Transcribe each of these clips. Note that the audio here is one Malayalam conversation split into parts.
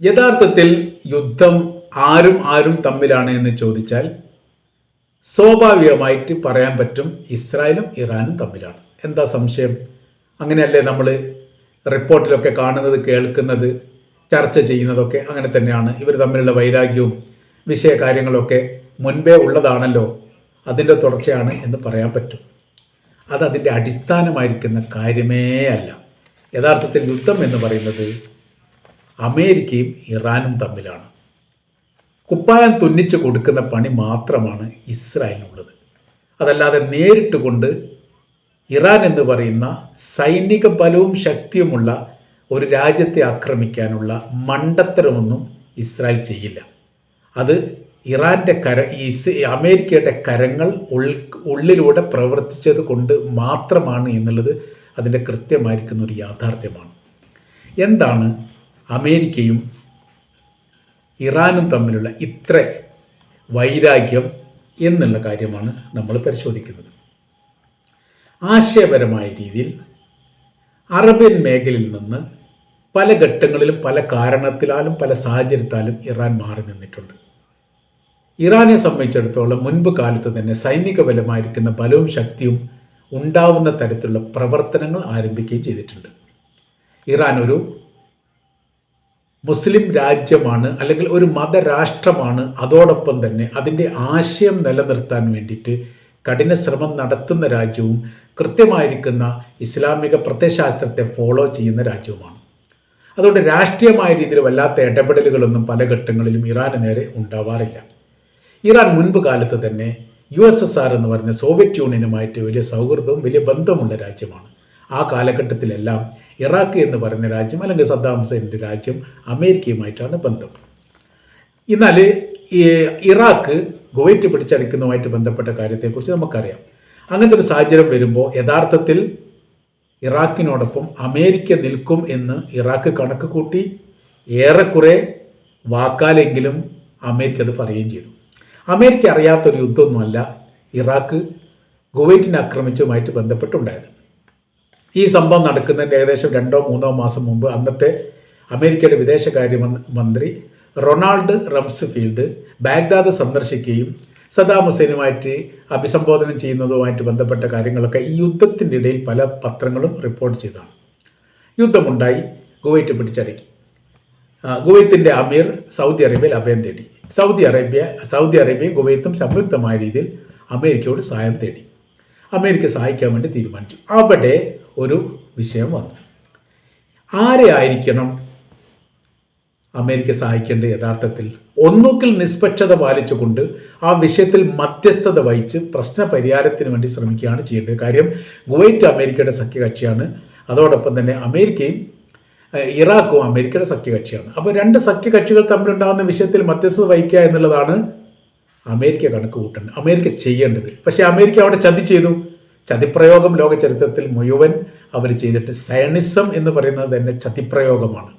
യഥാർത്ഥത്തിൽ യുദ്ധം ആരും ആരും തമ്മിലാണ് എന്ന് ചോദിച്ചാൽ സ്വാഭാവികമായിട്ട് പറയാൻ പറ്റും ഇസ്രായേലും ഇറാനും തമ്മിലാണ്. എന്താ സംശയം? അങ്ങനെയല്ലേ നമ്മൾ റിപ്പോർട്ടിലൊക്കെ കാണുന്നത് കേൾക്കുന്നത് ചർച്ച ചെയ്യുന്നതൊക്കെ അങ്ങനെ തന്നെയാണ്. ഇവർ തമ്മിലുള്ള വൈരാഗ്യവും വിഷയകാര്യങ്ങളൊക്കെ മുൻപേ ഉള്ളതാണല്ലോ. അതിന്റെ തുടർച്ചയാണ് എന്ന് പറയാൻ പറ്റും. അത് അതിന്റെ അടിസ്ഥാനമായിരിക്കുന്ന കാര്യമേ അല്ല. യഥാർത്ഥത്തിൽ യുദ്ധം എന്ന് പറയുന്നത് അമേരിക്കയും ഇറാനും തമ്മിലാണ്. കുപ്പായം തുന്നിച്ച് കൊടുക്കുന്ന പണി മാത്രമാണ് ഇസ്രായേലിനുള്ളത്. അതല്ലാതെ നേരിട്ട് കൊണ്ട് ഇറാൻ എന്ന് പറയുന്ന സൈനിക ബലവും ശക്തിയുമുള്ള ഒരു രാജ്യത്തെ ആക്രമിക്കാനുള്ള മണ്ടത്തരമൊന്നും ഇസ്രായേൽ ചെയ്യില്ല. അത് ഇറാന്റെ കര ഇസ് അമേരിക്കയുടെ കരങ്ങൾ ഉള്ളിലൂടെ പ്രവർത്തിച്ചത് കൊണ്ട് മാത്രമാണ് എന്നുള്ളത് അതിന്റെ കൃത്യമായിരിക്കുന്ന ഒരു യാഥാർത്ഥ്യമാണ്. എന്താണ് അമേരിക്കയും ഇറാനും തമ്മിലുള്ള ഇത്ര വൈരാഗ്യം എന്നുള്ള കാര്യമാണ് നമ്മൾ പരിശോധിക്കുന്നത്. ആശയപരമായ രീതിയിൽ അറബ്യൻ മേഖലയിൽ നിന്ന് പല ഘട്ടങ്ങളിലും പല കാരണത്തിലാലും പല സാഹചര്യത്താലും ഇറാൻ മാറി നിന്നിട്ടുണ്ട്. ഇറാനെ സംബന്ധിച്ചിടത്തോളം മുൻപ് കാലത്ത് തന്നെ സൈനിക ബലമായിരിക്കുന്ന ബലവും ശക്തിയും ഉണ്ടാവുന്ന തരത്തിലുള്ള പ്രവർത്തനങ്ങൾ ആരംഭിക്കുകയും ചെയ്തിട്ടുണ്ട്. ഇറാൻ ഒരു മുസ്ലിം രാജ്യമാണ് അല്ലെങ്കിൽ ഒരു മതരാഷ്ട്രമാണ് അതോടൊപ്പം തന്നെ അതിന്റെ ആശയം നിലനിർത്താൻ വേണ്ടിയിട്ട് കഠിന ശ്രമം നടത്തുന്ന രാജ്യവും കൃത്യമായിരിക്കുന്ന ഇസ്ലാമിക പ്രത്യശാസ്ത്രത്തെ ഫോളോ ചെയ്യുന്ന രാജ്യവുമാണ്. അതുകൊണ്ട് രാഷ്ട്രീയമായ രീതിയിൽ വല്ലാത്ത ഇടപെടലുകളൊന്നും പല ഘട്ടങ്ങളിലും ഇറാന് നേരെ ഉണ്ടാവാറില്ല. ഇറാൻ മുൻപ് കാലത്ത് തന്നെ യു എസ് എസ് ആർ എന്ന് പറഞ്ഞ സോവിയറ്റ് യൂണിയനുമായിട്ട് വലിയ സൗഹൃദവും വലിയ ബന്ധമുള്ള രാജ്യമാണ്. ആ കാലഘട്ടത്തിലെല്ലാം ഇറാഖ് എന്ന് പറയുന്ന രാജ്യം അല്ലെങ്കിൽ സദ്ദാം ഹുസൈന്റെ രാജ്യം അമേരിക്കയുമായിട്ടാണ് ബന്ധം. എന്നാൽ ഇറാഖ് കുവൈറ്റ് പിടിച്ചടിക്കുന്നതുമായിട്ട് ബന്ധപ്പെട്ട കാര്യത്തെക്കുറിച്ച് നമുക്കറിയാം. അങ്ങനത്തെ ഒരു സാഹചര്യം വരുമ്പോൾ യഥാർത്ഥത്തിൽ ഇറാഖിനോടൊപ്പം അമേരിക്ക നിൽക്കും എന്ന് ഇറാഖ് കണക്ക് കൂട്ടി ഏറെക്കുറെ വാക്കാലെങ്കിലും അമേരിക്ക അത് പറയുകയും ചെയ്തു. അമേരിക്ക അറിയാത്തൊരു യുദ്ധമൊന്നുമല്ല ഇറാഖ് കുവൈറ്റിനെ ആക്രമിച്ചതുമായിട്ട് ബന്ധപ്പെട്ടുണ്ടായത്. ഈ സംഭവം നടക്കുന്നതിന്റെ ഏകദേശം രണ്ടോ മൂന്നോ മാസം മുമ്പ് അന്നത്തെ അമേരിക്കയുടെ വിദേശകാര്യ മന്ത്രി- റൊണാൾഡ് റംസ്ഫീൽഡ് ബാഗ്ദാദ് സന്ദർശിക്കുകയും സദാം ഹുസൈനുമായിട്ട് അഭിസംബോധന ചെയ്യുന്നതുമായിട്ട് ബന്ധപ്പെട്ട കാര്യങ്ങളൊക്കെ ഈ യുദ്ധത്തിന്റെ ഇടയിൽ പല പത്രങ്ങളും റിപ്പോർട്ട് ചെയ്തതാണ്. യുദ്ധമുണ്ടായി കുവൈറ്റ് പിടിച്ചടക്കി. ഗുവൈത്തിന്റെ അമീർ സൗദി അറേബ്യയിൽ അഭയം തേടി. സൗദി അറേബ്യ സൗദി അറേബ്യയും കുവൈത്തും സംയുക്തമായ രീതിയിൽ അമേരിക്കയോട് സഹായം തേടി. അമേരിക്ക സഹായിക്കാൻ വേണ്ടി തീരുമാനിച്ചു. അവിടെ ഒരു വിഷയം വന്നു. ആരെ ആയിരിക്കണം അമേരിക്ക സഹായിക്കേണ്ട യഥാർത്ഥത്തിൽ? ഒന്നുകിൽ നിഷ്പക്ഷത പാലിച്ചുകൊണ്ട് ആ വിഷയത്തിൽ മധ്യസ്ഥത വഹിച്ച് പ്രശ്ന പരിഹാരത്തിന് വേണ്ടി ശ്രമിക്കുകയാണ് ചെയ്യേണ്ടത്. കാര്യം ഗുവൈറ്റ് അമേരിക്കയുടെ സഖ്യകക്ഷിയാണ്. അതോടൊപ്പം തന്നെ അമേരിക്കയും ഇറാഖും അമേരിക്കയുടെ സഖ്യകക്ഷിയാണ്. അപ്പോൾ രണ്ട് സഖ്യകക്ഷികൾ തമ്മിലുണ്ടാകുന്ന വിഷയത്തിൽ മധ്യസ്ഥത വഹിക്കുക എന്നുള്ളതാണ് അമേരിക്ക കണക്ക് കൂട്ടേണ്ടത് അമേരിക്ക ചെയ്യേണ്ടത്. പക്ഷേ അമേരിക്ക അവിടെ ചതി ചെയ്തു. ചതിപ്രയോഗം ലോക ചരിത്രത്തിൽ മുഴുവൻ അവർ ചെയ്തിട്ട് സയണിസം എന്ന് പറയുന്നത് തന്നെ ചതിപ്രയോഗമാണ്.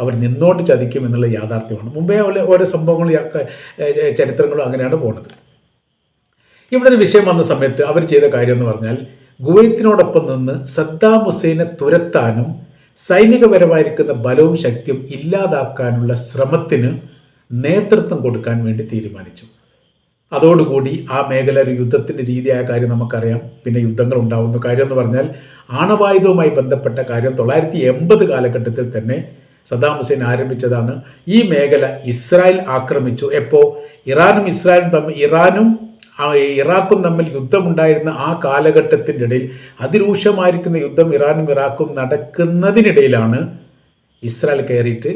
അവർ നിന്നോട്ട് ചതിക്കും എന്നുള്ള യാഥാർത്ഥ്യമാണ്. മുമ്പേ ഓരോ ഓരോ സംഭവങ്ങളും ചരിത്രങ്ങളും അങ്ങനെയാണ് പോണത്. ഇവിടെ ഒരു വിഷയം വന്ന സമയത്ത് അവർ ചെയ്ത കാര്യം എന്ന് പറഞ്ഞാൽ കുവൈത്തിനോടൊപ്പം നിന്ന് സദ്ദാം ഹുസൈനെ തുരത്താനും സൈനികപരമായിരിക്കുന്ന ബലവും ശക്തിയും ഇല്ലാതാക്കാനുള്ള ശ്രമത്തിന് നേതൃത്വം കൊടുക്കാൻ വേണ്ടി തീരുമാനിച്ചു. അതോടുകൂടി ആ മേഖല ഒരു യുദ്ധത്തിന്റെ രീതിയായ കാര്യം നമുക്കറിയാം. പിന്നെ യുദ്ധങ്ങൾ ഉണ്ടാവുന്നു. കാര്യം എന്ന് പറഞ്ഞാൽ ആണവായുധവുമായി ബന്ധപ്പെട്ട കാര്യം തൊള്ളായിരത്തി എൺപത് കാലഘട്ടത്തിൽ തന്നെ സദ്ദാം ഹുസൈൻ ആരംഭിച്ചതാണ്. ഈ മേഖല ഇസ്രായേൽ ആക്രമിച്ചു. എപ്പോൾ ഇറാനും ഇസ്രായേലും തമ്മിൽ ഇറാനും ഇറാഖും തമ്മിൽ യുദ്ധമുണ്ടായിരുന്ന ആ കാലഘട്ടത്തിന്റെ ഇടയിൽ അതിരൂക്ഷമായിരിക്കുന്ന യുദ്ധം ഇറാനും ഇറാഖും നടക്കുന്നതിനിടയിലാണ് ഇസ്രായേൽ കയറിയിട്ട്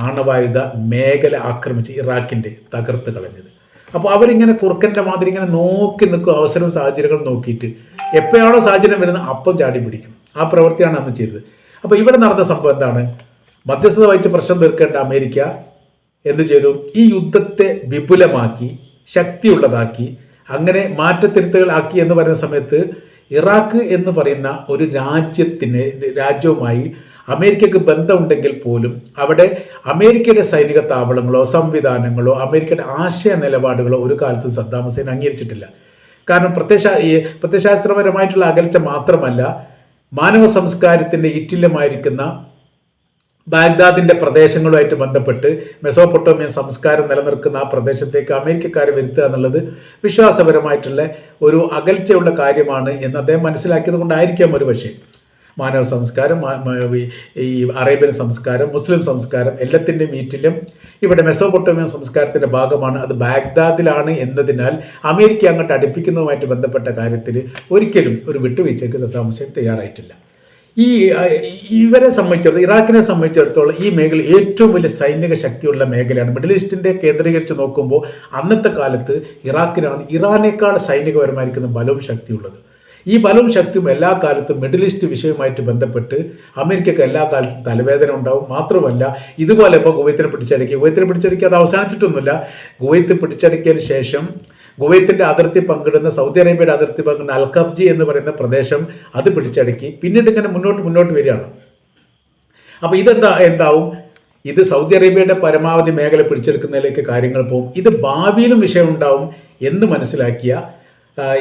ആണവായുധ മേഖല ആക്രമിച്ച് ഇറാഖിന്റെ തകർത്ത് കളഞ്ഞത്. അപ്പോൾ അവരിങ്ങനെ കുറുക്കന്റെ മാതിരി ഇങ്ങനെ നോക്കി നിൽക്കും അവസരവും സാഹചര്യങ്ങളും നോക്കിയിട്ട്. എപ്പോഴാണോ സാഹചര്യം വരുന്നത് അപ്പം ചാടി പിടിക്കും. ആ പ്രവൃത്തിയാണ് അന്ന് ചെയ്തത്. അപ്പോൾ ഇവിടെ നടന്ന സംഭവം എന്താണ്? മധ്യസ്ഥത വഹിച്ച് പ്രശ്നം തീർക്കേണ്ട അമേരിക്ക എന്ത് ചെയ്തു? ഈ യുദ്ധത്തെ വിപുലമാക്കി ശക്തിയുള്ളതാക്കി അങ്ങനെ മാറ്റത്തിരുത്തുകളാക്കി എന്ന് പറയുന്ന സമയത്ത് ഇറാഖ് എന്ന് പറയുന്ന ഒരു രാജ്യത്തിന് രാജ്യവുമായി അമേരിക്കക്ക് ബന്ധമുണ്ടെങ്കിൽ പോലും അവിടെ അമേരിക്കയുടെ സൈനിക താവളങ്ങളോ സംവിധാനങ്ങളോ അമേരിക്കയുടെ ആശയ നിലപാടുകളോ ഒരു കാലത്തും സദ്ദാം ഹുസൈൻ അംഗീകരിച്ചിട്ടില്ല. കാരണം പ്രത്യശാ പ്രത്യശാസ്ത്രപരമായിട്ടുള്ള അകൽച്ച മാത്രമല്ല മാനവ സംസ്കാരത്തിന്റെ ഇറ്റില്ലമായിരിക്കുന്ന ബാഗ്ദാദിന്റെ പ്രദേശങ്ങളുമായിട്ട് ബന്ധപ്പെട്ട് മെസോപ്പൊട്ടോമിയൻ സംസ്കാരം നിലനിർക്കുന്ന ആ പ്രദേശത്തേക്ക് അമേരിക്കക്കാരെ വരുത്തുക എന്നുള്ളത് വിശ്വാസപരമായിട്ടുള്ള ഒരു അകൽച്ചയുള്ള കാര്യമാണ് എന്ന് അദ്ദേഹം മനസ്സിലാക്കിയത് കൊണ്ടായിരിക്കാം ഒരു പക്ഷേ. മാനവ സംസ്കാരം ഈ അറേബ്യൻ സംസ്കാരം മുസ്ലിം സംസ്കാരം എല്ലാത്തിന്റെ മീറ്റിലും ഇവിടെ മെസോപൊട്ടോമിയൻ സംസ്കാരത്തിന്റെ ഭാഗമാണ്. അത് ബാഗ്ദാദിലാണ് എന്നതിനാൽ അമേരിക്ക അങ്ങോട്ട് അടുപ്പിക്കുന്നതുമായിട്ട് ബന്ധപ്പെട്ട കാര്യത്തിൽ ഒരിക്കലും ഒരു വിട്ടുവീഴ്ചയ്ക്ക് സദ്ദാം തയ്യാറായിട്ടില്ല. ഈ ഇവരെ സംബന്ധിച്ചിടത്തോളം ഇറാഖിനെ സംബന്ധിച്ചിടത്തോളം ഈ മേഖല ഏറ്റവും വലിയ സൈനിക ശക്തിയുള്ള മേഖലയാണ്. മിഡിൽ ഈസ്റ്റിന്റെ കേന്ദ്രീകരിച്ച് നോക്കുമ്പോൾ അന്നത്തെ കാലത്ത് ഇറാഖിനാണ് ഇറാനേക്കാൾ സൈനികപരമായിരിക്കുന്ന ബലവും ശക്തിയുള്ളത്. ഈ ബലവും ശക്തിയും എല്ലാ കാലത്തും മിഡിൽ ഈസ്റ്റ് വിഷയവുമായിട്ട് ബന്ധപ്പെട്ട് അമേരിക്കക്ക് എല്ലാ കാലത്തും തലവേദന ഉണ്ടാവും. മാത്രമല്ല ഇതുപോലെ ഇപ്പോൾ ഗുവൈത്തിനെ പിടിച്ചടക്കി. ഗുവൈത്തിനെ പിടിച്ചടക്കി അത് അവസാനിച്ചിട്ടൊന്നുമില്ല. കുവൈത്ത് പിടിച്ചടക്കിയതിന് ശേഷം കുവൈത്തിന്റെ അതിർത്തി പങ്കിടുന്ന സൗദി അറേബ്യയുടെ അതിർത്തി പങ്കിടുന്ന അൽഖബ്ജി എന്ന് പറയുന്ന പ്രദേശം അത് പിടിച്ചടക്കി. പിന്നീട് ഇങ്ങനെ മുന്നോട്ട് മുന്നോട്ട് വരികയാണ്. അപ്പോൾ ഇതെന്താ എന്താവും? ഇത് സൗദി അറേബ്യയുടെ പരമാവധി മേഖല പിടിച്ചെടുക്കുന്നതിലേക്ക് കാര്യങ്ങൾ പോകും. ഇത് ഭാവിയിലും വിഷയം ഉണ്ടാവും എന്ന് മനസ്സിലാക്കിയ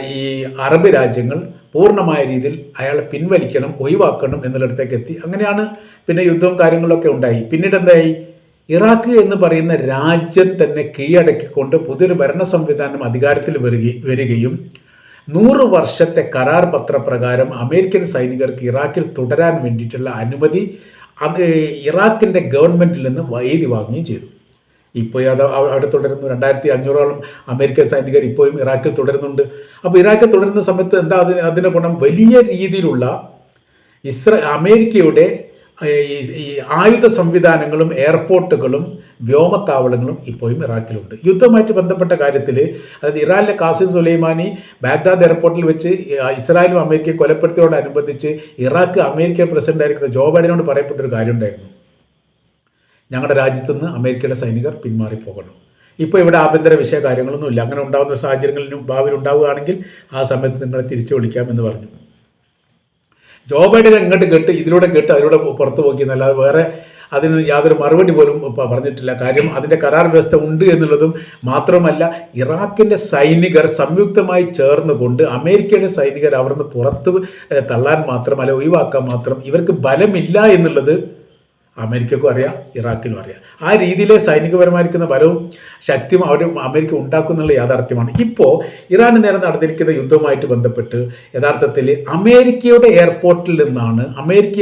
ഈ അറബ് രാജ്യങ്ങൾ പൂർണമായ രീതിയിൽ അയാളെ പിൻവലിക്കണം ഒഴിവാക്കണം എന്നുള്ളിടത്തേക്ക് എത്തി. അങ്ങനെയാണ് പിന്നെ യുദ്ധവും കാര്യങ്ങളൊക്കെ ഉണ്ടായി. പിന്നീട് എന്തായി? ഇറാഖ് എന്ന് പറയുന്ന രാജ്യം തന്നെ കീഴടക്കിക്കൊണ്ട് പുതിയൊരു ഭരണ സംവിധാനം അധികാരത്തിൽ വരികയും നൂറ് വർഷത്തെ കരാർ പത്രപ്രകാരം അമേരിക്കൻ സൈനികർക്ക് ഇറാഖിൽ തുടരാൻ വേണ്ടിയിട്ടുള്ള അനുമതി അത് ഇറാഖിന്റെ ഗവൺമെന്റിൽ നിന്ന് വൈദ്യുതി വാങ്ങുകയും ചെയ്തു. ഇപ്പോൾ അത് അവിടെ തുടരുന്നു. രണ്ടായിരത്തി അഞ്ഞൂറോളം അമേരിക്കൻ സൈനികർ ഇപ്പോഴും ഇറാഖിൽ തുടരുന്നുണ്ട്. അപ്പോൾ ഇറാഖിൽ തുടരുന്ന സമയത്ത് എന്താ അതിന് അതിന്റെ ഗുണം? വലിയ രീതിയിലുള്ള ഇസ്ര അമേരിക്കയുടെ ഈ ആയുധ സംവിധാനങ്ങളും എയർപോർട്ടുകളും വ്യോമത്താവളങ്ങളും ഇപ്പോഴും ഇറാഖിലുണ്ട്. യുദ്ധവുമായിട്ട് ബന്ധപ്പെട്ട കാര്യത്തിൽ അതായത് ഇറാനിലെ കാസിം സുലൈമാനി ബാഗ്ദാദ് എയർപോർട്ടിൽ വെച്ച് ഇസ്രായേലും അമേരിക്കയും കൊലപ്പെടുത്തിയോടനുബന്ധിച്ച് ഇറാഖ് അമേരിക്കൻ പ്രസിഡന്റ് ആയിരിക്കുന്ന ജോ ബൈഡനോട് പറയപ്പെട്ടൊരു കാര്യം ഉണ്ടായിരുന്നു ഞങ്ങളുടെ രാജ്യത്തു നിന്ന് അമേരിക്കയുടെ സൈനികർ പിന്മാറിപ്പോകണം. ഇപ്പോൾ ഇവിടെ ആഭ്യന്തര വിഷയ കാര്യങ്ങളൊന്നുമില്ല അങ്ങനെ ഉണ്ടാകുന്ന സാഹചര്യങ്ങളിൽ ഭാവിയിൽ ഉണ്ടാവുകയാണെങ്കിൽ ആ സമയത്ത് നിങ്ങളെ തിരിച്ചു വിളിക്കാമെന്ന് പറഞ്ഞു. ജോ ബൈഡൻ എങ്ങോട്ട് കെട്ട് ഇതിലൂടെ കെട്ട് അതിലൂടെ പുറത്തു പോക്കി പോക്കിയെന്നല്ലാതെ വേറെ അതിന് യാതൊരു മറുപടി പോലും പറഞ്ഞിട്ടില്ല. കാര്യം അതിന്റെ കരാർ വ്യവസ്ഥ ഉണ്ട് എന്നുള്ളതും മാത്രമല്ല ഇറാഖിന്റെ സൈനികർ സംയുക്തമായി ചേർന്നുകൊണ്ട് അമേരിക്കയുടെ സൈനികർ അവിടുന്ന് പുറത്ത് തള്ളാൻ മാത്രം അല്ല ഒഴിവാക്കാൻ മാത്രം ഇവർക്ക് ബലമില്ല എന്നുള്ളത് അമേരിക്കക്കും അറിയാം ഇറാഖിനും അറിയാം. ആ രീതിയിലെ സൈനികപരമായിരിക്കുന്ന ബലവും ശക്തിയും അവർ അമേരിക്ക ഉണ്ടാക്കുന്നുള്ള യാഥാർത്ഥ്യമാണ്. ഇപ്പോൾ ഇറാന് നേരെ നടന്നിരിക്കുന്ന യുദ്ധവുമായിട്ട് ബന്ധപ്പെട്ട് യഥാർത്ഥത്തിൽ അമേരിക്കയുടെ എയർപോർട്ടിൽ നിന്നാണ് അമേരിക്ക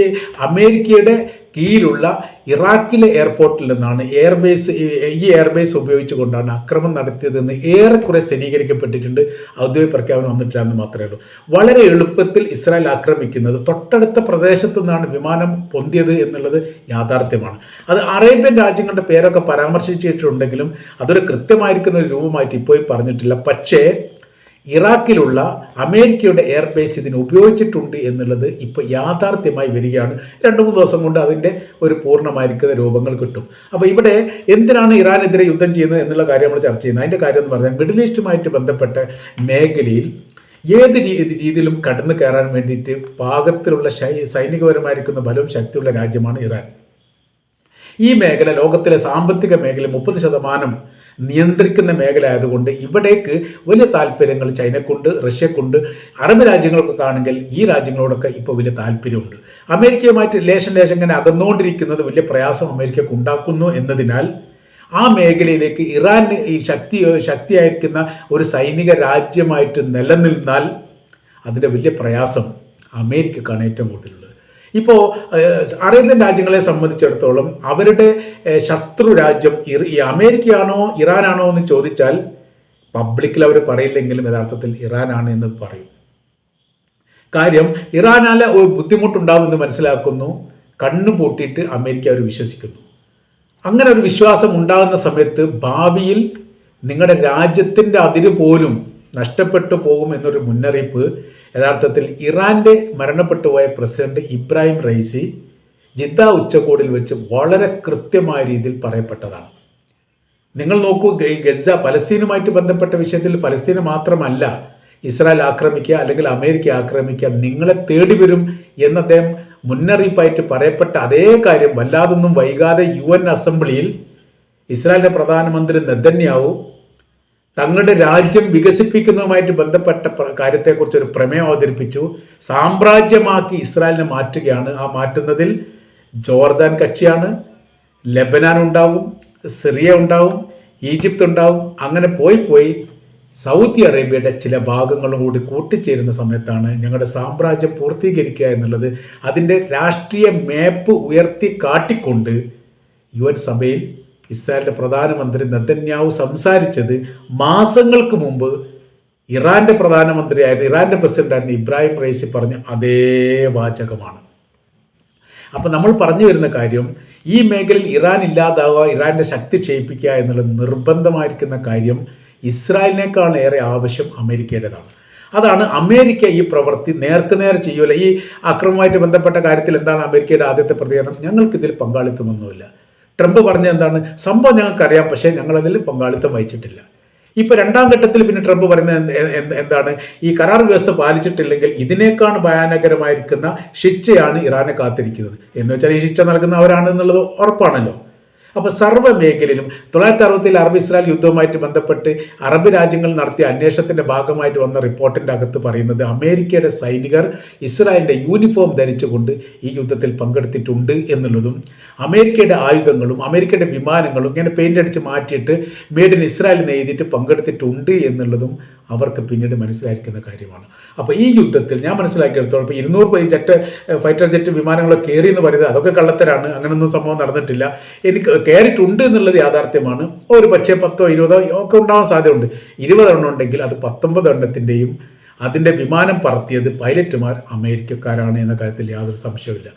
അമേരിക്കയുടെ കീഴിലുള്ള ഇറാഖിലെ എയർപോർട്ടിൽ നിന്നാണ് എയർബേസ് ഈ എയർബേസ് ഉപയോഗിച്ചുകൊണ്ടാണ് അക്രമം നടത്തിയതെന്ന് ഏറെക്കുറെ സ്ഥിരീകരിക്കപ്പെട്ടിട്ടുണ്ട്. ഔദ്യോഗിക പ്രഖ്യാപനം വന്നിട്ടില്ല എന്ന് മാത്രമേ ഉള്ളൂ. വളരെ എളുപ്പത്തിൽ ഇസ്രായേൽ ആക്രമിക്കുന്നത് തൊട്ടടുത്ത പ്രദേശത്തു നിന്നാണ് വിമാനം പൊന്തിയത് എന്നുള്ളത് യാഥാർത്ഥ്യമാണ്. അത് അറേബ്യൻ രാജ്യങ്ങളുടെ പേരൊക്കെ പരാമർശിച്ചിട്ടുണ്ടെങ്കിലും അതൊരു കൃത്യമായിരിക്കുന്ന ഒരു രൂപമായിട്ട് ഇപ്പോഴും പറഞ്ഞിട്ടില്ല. പക്ഷേ ഇറാഖിലുള്ള അമേരിക്കയുടെ എയർബേസ് ഇതിന് ഉപയോഗിച്ചിട്ടുണ്ട് എന്നുള്ളത് ഇപ്പോൾ യാഥാർത്ഥ്യമായി വരികയാണ്. രണ്ട് മൂന്ന് ദിവസം കൊണ്ട് അതിന്റെ ഒരു പൂർണമായിരിക്കുന്ന രൂപങ്ങൾ കിട്ടും. അപ്പോൾ ഇവിടെ എന്തിനാണ് ഇറാനെതിരെ യുദ്ധം ചെയ്യുന്നത് എന്നുള്ള കാര്യം നമ്മൾ ചർച്ച ചെയ്യുന്നത് അതിന്റെ കാര്യം എന്ന് പറഞ്ഞാൽ മിഡിൽ ഈസ്റ്റുമായിട്ട് ബന്ധപ്പെട്ട മേഖലയിൽ ഏത് രീതിയിലും കടന്നു കയറാൻ വേണ്ടിയിട്ട് പാകത്തിലുള്ള സൈനികപരമായിരിക്കുന്ന ബലവും ശക്തിയുള്ള രാജ്യമാണ് ഇറാൻ. ഈ മേഖല ലോകത്തിലെ സാമ്പത്തിക മേഖല മുപ്പത് ശതമാനം നിയന്ത്രിക്കുന്ന മേഖല ആയതുകൊണ്ട് ഇവിടേക്ക് വലിയ താല്പര്യങ്ങൾ ചൈനക്കുണ്ട് റഷ്യക്കുണ്ട് അറബ് രാജ്യങ്ങൾക്കൊക്കെ ആണെങ്കിൽ ഈ രാജ്യങ്ങളോടൊക്കെ ഇപ്പോൾ വലിയ താല്പര്യമുണ്ട്. അമേരിക്കയുമായിട്ട് ലേശം ലേശം ഇങ്ങനെ അകന്നുകൊണ്ടിരിക്കുന്നത് വലിയ പ്രയാസം അമേരിക്കക്ക് ഉണ്ടാക്കുന്നു എന്നതിനാൽ ആ മേഖലയിലേക്ക് ഇറാൻ ഈ ശക്തി ശക്തിയായിരിക്കുന്ന ഒരു സൈനിക രാജ്യമായിട്ട് നിലനിന്നാൽ അതിന്റെ വലിയ പ്രയാസം അമേരിക്കക്കാണ് ഏറ്റവും കൂടുതലുള്ളത്. ഇപ്പോൾ അറേബ്യൻ രാജ്യങ്ങളെ സംബന്ധിച്ചിടത്തോളം അവരുടെ ശത്രു രാജ്യം അമേരിക്കയാണോ ഇറാനാണോ എന്ന് ചോദിച്ചാൽ പബ്ലിക്കിൽ അവർ പറയില്ലെങ്കിലും യഥാർത്ഥത്തിൽ ഇറാനാണ് എന്ന് പറയും. കാര്യം ഇറാനാല ഒരു ബുദ്ധിമുട്ടുണ്ടാവുമെന്ന് മനസ്സിലാക്കുന്നു. കണ്ണു പൂട്ടിയിട്ട് അമേരിക്ക അവർ വിശ്വസിക്കുന്നു. അങ്ങനെ ഒരു വിശ്വാസം ഉണ്ടാകുന്ന സമയത്ത് ഭാവിയിൽ നിങ്ങളുടെ രാജ്യത്തിന്റെ അതിര് പോലും നഷ്ടപ്പെട്ടു പോകും എന്നൊരു മുന്നറിയിപ്പ് യഥാർത്ഥത്തിൽ ഇറാന്റെ മരണപ്പെട്ടുപോയ പ്രസിഡന്റ് ഇബ്രാഹിം റൈസി ജിദ്ദ ഉച്ചകോടിൽ വെച്ച് വളരെ കൃത്യമായ രീതിയിൽ പറയപ്പെട്ടതാണ്. നിങ്ങൾ നോക്കൂ ഗസ പലസ്തീനുമായിട്ട് ബന്ധപ്പെട്ട വിഷയത്തിൽ പലസ്തീന് മാത്രമല്ല ഇസ്രായേൽ ആക്രമിക്കുക അല്ലെങ്കിൽ അമേരിക്ക ആക്രമിക്കുക നിങ്ങളെ തേടി വരും എന്ന് അദ്ദേഹം മുന്നറിയിപ്പായിട്ട് പറയപ്പെട്ട അതേ കാര്യം വല്ലാതൊന്നും വൈകാതെ യു അസംബ്ലിയിൽ ഇസ്രായേലിന്റെ പ്രധാനമന്ത്രി നെതന്യാവു തങ്ങളുടെ രാജ്യം വികസിപ്പിക്കുന്നതുമായിട്ട് ബന്ധപ്പെട്ട കാര്യത്തെക്കുറിച്ച് ഒരു പ്രമേയം അവതരിപ്പിച്ചു. സാമ്രാജ്യമാക്കി ഇസ്രായേലിനെ മാറ്റുകയാണ്. ആ മാറ്റുന്നതിൽ ജോർദാൻ കക്ഷിയാണ്. ലബനാൻ ഉണ്ടാവും സിറിയ ഉണ്ടാവും ഈജിപ്ത് ഉണ്ടാവും. അങ്ങനെ പോയി പോയി സൗദി അറേബ്യയുടെ ചില ഭാഗങ്ങളും കൂടി കൂട്ടിച്ചേരുന്ന സമയത്താണ് ഞങ്ങളുടെ സാമ്രാജ്യം പൂർത്തീകരിക്കുക എന്നുള്ളത്. അതിന്റെ രാഷ്ട്രീയ മാപ്പ് ഉയർത്തി കാട്ടിക്കൊണ്ട് യു എൻ സഭയിൽ ഇസ്രായേലിന്റെ പ്രധാനമന്ത്രി നെതന്യാവു സംസാരിച്ചത് മാസങ്ങൾക്ക് മുമ്പ് ഇറാന്റെ പ്രധാനമന്ത്രിയായിരുന്നു ഇറാന്റെ പ്രസിഡന്റായിരുന്നു ഇബ്രാഹിം റൈസി പറഞ്ഞ അതേ വാചകമാണ്. അപ്പോൾ നമ്മൾ പറഞ്ഞു വരുന്ന കാര്യം ഈ മേഖലയിൽ ഇറാൻ ഇല്ലാതാവുക ഇറാന്റെ ശക്തി ക്ഷയിപ്പിക്കുക എന്നുള്ളത് നിർബന്ധമായിരിക്കുന്ന കാര്യം ഇസ്രായേലിനേക്കാൾ ഏറെ ആവശ്യം അമേരിക്കയുടേതാണ്. അതാണ് അമേരിക്ക ഈ പ്രവൃത്തി നേർക്കുനേർ ചെയ്യൂല ഈ അക്രമവുമായിട്ട് ബന്ധപ്പെട്ട കാര്യത്തിൽ എന്താണ് അമേരിക്കയുടെ ആദ്യത്തെ പ്രതികരണം? ഞങ്ങൾക്കിതിൽ പങ്കാളിത്തമൊന്നുമില്ല. ട്രംപ് പറഞ്ഞ എന്താണ്? സംഭവം ഞങ്ങൾക്കറിയാം പക്ഷേ ഞങ്ങളതിൽ പങ്കാളിത്തം വഹിച്ചിട്ടില്ല. ഇപ്പോൾ രണ്ടാം ഘട്ടത്തിൽ പിന്നെ ട്രംപ് പറയുന്നത് എന്ത് എന്ത് എന്താണ്? ഈ കരാർ വ്യവസ്ഥ പാലിച്ചിട്ടില്ലെങ്കിൽ ഇതിനേക്കാൾ ഭയാനകരമായിരിക്കുന്ന ശിക്ഷയാണ് ഇറാനെ കാത്തിരിക്കുന്നത്. എന്ന് വെച്ചാൽ ഈ ശിക്ഷ നൽകുന്നവരാണ് എന്നുള്ളത് ഉറപ്പാണല്ലോ. അപ്പോൾ സർവ മേഖലയിലും തൊള്ളായിരത്തി അറുപത്തിൽ അറബ് ഇസ്രായേൽ യുദ്ധവുമായിട്ട് ബന്ധപ്പെട്ട് അറബ് രാജ്യങ്ങൾ നടത്തിയ അന്വേഷണത്തിന്റെ ഭാഗമായിട്ട് വന്ന റിപ്പോർട്ടിന്റെ അകത്ത് പറയുന്നത് അമേരിക്കയുടെ സൈനികർ ഇസ്രായേലിന്റെ യൂണിഫോം ധരിച്ചുകൊണ്ട് ഈ യുദ്ധത്തിൽ പങ്കെടുത്തിട്ടുണ്ട് എന്നുള്ളതും അമേരിക്കയുടെ ആയുധങ്ങളും അമേരിക്കയുടെ വിമാനങ്ങളും ഇങ്ങനെ പെയിന്റ് അടിച്ച് മാറ്റിയിട്ട് മേഡ് ഇൻ ഇസ്രായേൽ എഴുതിയിട്ട് പങ്കെടുത്തിട്ടുണ്ട് എന്നുള്ളതും അവർക്ക് പിന്നീട് മനസ്സിലായിരിക്കുന്ന കാര്യമാണ്. അപ്പോൾ ഈ യുദ്ധത്തിൽ ഞാൻ മനസ്സിലാക്കിയെടുത്തോളം ഇപ്പോൾ ഇരുന്നൂറ് ജെറ്റ് ഫൈറ്റർ ജെറ്റ് വിമാനങ്ങളൊക്കെ കയറി എന്ന് പറയുന്നത് അതൊക്കെ കള്ളത്തരാണ്. അങ്ങനൊന്നും സംഭവം നടന്നിട്ടില്ല. എനിക്ക് കയറിയിട്ടുണ്ട് എന്നുള്ളത് യാഥാർത്ഥ്യമാണ്. ഒരു പക്ഷേ പത്തോ ഇരുപതോ ഒക്കെ ഉണ്ടാവാൻ സാധ്യതയുണ്ട്. ഇരുപതെണ്ണം ഉണ്ടെങ്കിൽ അത് പത്തൊമ്പത് എണ്ണത്തിന്റെയും അതിന്റെ വിമാനം പറത്തിയത് പൈലറ്റുമാർ അമേരിക്കക്കാരാണ് എന്ന കാര്യത്തിൽ യാതൊരു സംശയമില്ല